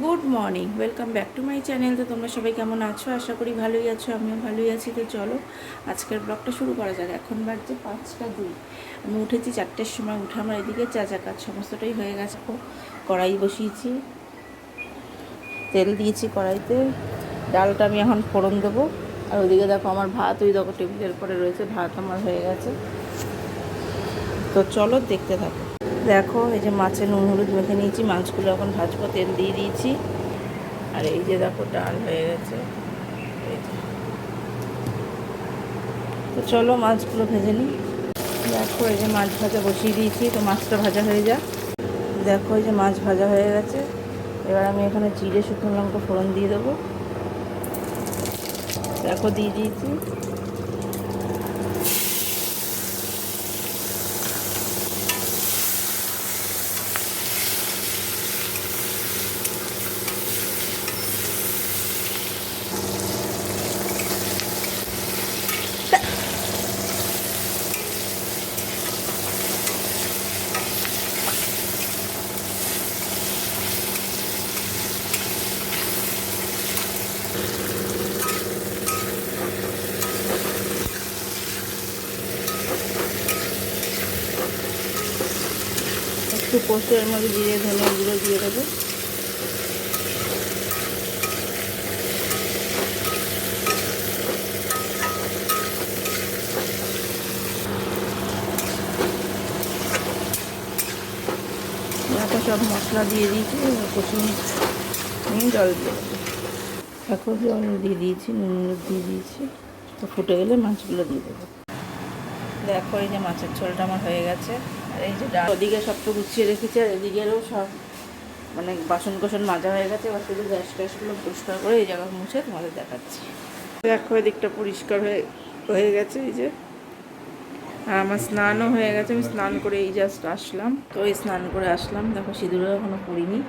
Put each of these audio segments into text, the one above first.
Good morning welcome back to my channel তো তোমরা সবাই কেমন আছো? আশা করি ভালোই আছো, আমিও ভালোই আছি। তো চলো, আজকের ব্লগটা শুরু করা যাক। এখন বাজছে পাঁচটা দুই। আমি উঠেছি চারটের সময়, উঠে আমার এদিকে চা চা কাজ সমস্তটাই হয়ে গেছে। কড়াই বসিয়েছি, তেল দিয়েছি কড়াইতে। ডালটা আমি এখন ফোড়ন দেবো। আর ওদিকে দেখো আমার ভাত, ওই দেখো টেবিলের পরে রয়েছে, ভাত আমার হয়ে গেছে। তো চলো দেখতে থাকো। দেখো, এই যে মাছের নুন, হলুদ মেখে নিয়েছি। মাছগুলো এখন ভাজবো, তেল দিয়ে দিয়েছি। আর এই যে দেখো, ডাল হয়ে গেছে। তো চলো মাছগুলো ভেজে নিই। দেখো, এই যে মাছ ভাজা বসিয়ে দিয়েছি, তো মাছটা ভাজা হয়ে যা দেখো, এই যে মাছ ভাজা হয়ে গেছে। এবার আমি এখানে জিরে, শুকনো লঙ্কা ফোড়ন দিয়ে দেবো। দেখো, দিয়ে দিয়েছি। একটু এর মধ্যে জিরে ধনে গুঁড়ো দিয়ে দেবো। সব মশলা দিয়ে দিয়েছি কষিয়ে জল দিয়ে দেবো। দেখো জল দিয়ে দিয়েছি, নুন হলুদ দিয়ে দিয়েছি, তো ফুটে গেলে মাছগুলো দিয়ে দেবো। দেখো এই যে মাছের ঝোলটা আমার হয়ে গেছে, আর এই যে ওদিকে সব তো গুছিয়ে রেখেছি, আর এদিকেরও সব মানে বাসন কোসন মাজা হয়ে গেছে, এবার শুধু গ্যাস ট্যাসগুলো পরিষ্কার করে এই জায়গা মুছে তোমাদের দেখাচ্ছি। দেখো, এদিকটা পরিষ্কার হয়ে হয়ে গেছে এই যে। আর আমার স্নানও হয়ে গেছে, আমি স্নান করে এই জাস্ট আসলাম। তো এই স্নান করে আসলাম, দেখো সিঁদুরও এখনও পরিনি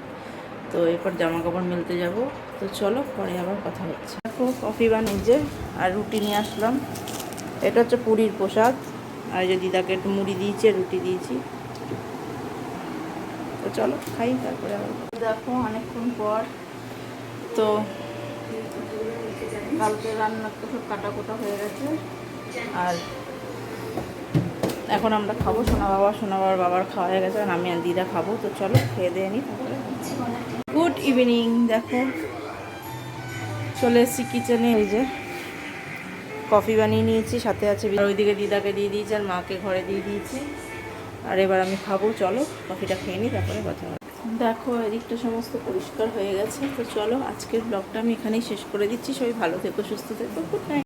তো এরপর জামা কাপড় মেলতে যাব। তো চলো, পরে আবার কথা হচ্ছে। দেখো, কফি বানিয়েছে আর রুটি নিয়ে আসলাম। এটা হচ্ছে পুরীর প্রসাদ। আর এই যে দিদাকে একটু মুড়ি দিয়েছি রুটি দিয়েছি। তো চলো, খাই, তারপরে আবার দেখো, অনেকক্ষণ পর তো কালকে রান্না তো সব কাটা কোটা হয়ে গেছে। আর এখন আমরা খাব, সোনা বাবা, সোনা বাবার বাবার খাওয়া হয়ে গেছে আমি আর দিদা খাব। তো চলো, খেয়ে দিয়ে নিই তারপরে গুড ইভিনিং দেখো। চলে এসেছি কিচেনে এই যে কফি বানিয়ে নিয়েছি, সাথে আছে ওইদিকে দিদাকে দিয়ে দিয়েছি, আর মাকে ঘরে দিয়ে দিয়েছি। আর এবার আমি খাব, চলো কফিটা খেয়ে নিই তারপরে কথা হবে। দেখো, এদিকটা সমস্ত পরিষ্কার হয়ে গেছে। তো চলো, আজকের ব্লগটা আমি এখানেই শেষ করে দিচ্ছি। সবাই ভালো থেকো, সুস্থ থেকো গুড নাইট